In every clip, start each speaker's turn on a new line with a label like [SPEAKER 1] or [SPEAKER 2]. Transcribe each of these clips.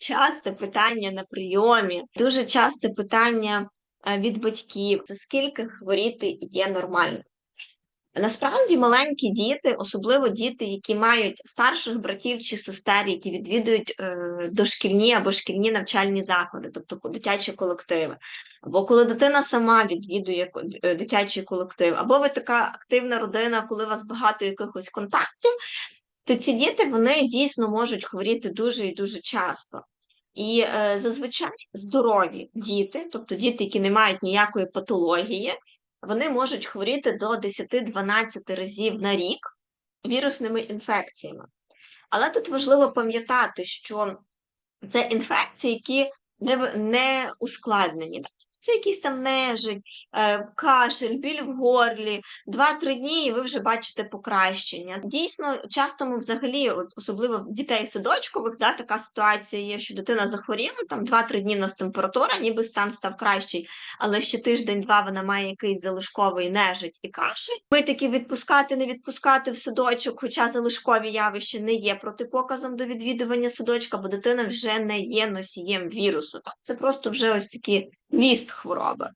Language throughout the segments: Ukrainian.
[SPEAKER 1] часте питання на прийомі, дуже часте питання е, від батьків: це скільки хворіти є нормально. Насправді маленькі діти, особливо діти, які мають старших братів чи сестер, які відвідують е, дошкільні або шкільні навчальні заклади, тобто дитячі колективи, або коли дитина сама відвідує е, дитячий колектив, або ви така активна родина, коли у вас багато якихось контактів, то ці діти вони дійсно можуть хворіти дуже і дуже часто. І е, зазвичай здорові діти, тобто діти, які не мають ніякої патології, вони можуть хворіти до 10-12 разів на рік вірусними інфекціями. Але тут важливо пам'ятати, що це інфекції, які не, не ускладнені. Це якийсь там нежить, е, кашель, біль в горлі, 2-3 дні, і ви вже бачите покращення. Дійсно, часто ми взагалі, особливо в дітей садочкових, да, така ситуація є, що дитина захворіла, там 2-3 дні у нас температура, ніби стан став кращий, але ще тиждень-два вона має якийсь залишковий нежить і кашель. Ми такі відпускати, не відпускати в садочок, хоча залишкові явища не є протипоказом до відвідування садочка, бо дитина вже не є носієм вірусу. Це просто вже ось такі віст хвороби.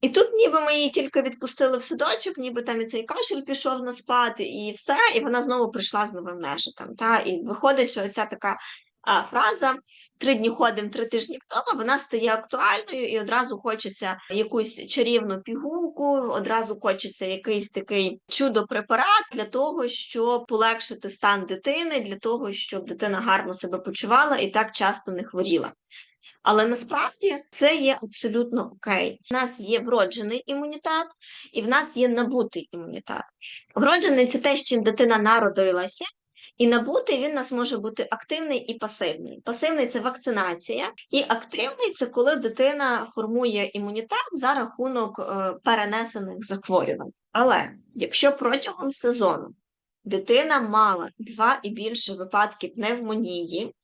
[SPEAKER 1] І тут ніби ми її тільки відпустили в садочок, ніби там і цей кашель пішов на спад, і все, і вона знову прийшла з новим нежитом. Та? І виходить, що ця така а, фраза три дні ходимо, три тижні вдома, вона стає актуальною, і одразу хочеться якусь чарівну пігулку, одразу хочеться якийсь такий чудо-препарат для того, щоб полегшити стан дитини, для того, щоб дитина гарно себе почувала і так часто не хворіла. Але насправді це є абсолютно окей. У нас є вроджений імунітет, і в нас є набутий імунітет. Вроджений це те, з чим дитина народилася, і набутий він у нас може бути активний і пасивний. Пасивний це вакцинація, і активний це коли дитина формує імунітет за рахунок е, перенесених захворювань. Але якщо протягом сезону дитина мала два і більше випадків пневмонії,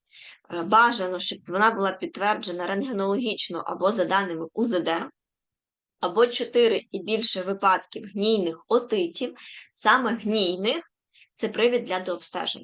[SPEAKER 1] бажано, щоб вона була підтверджена рентгенологічно або за даними УЗД, або 4 і більше випадків гнійних отитів, саме гнійних, це привід для дообстеження.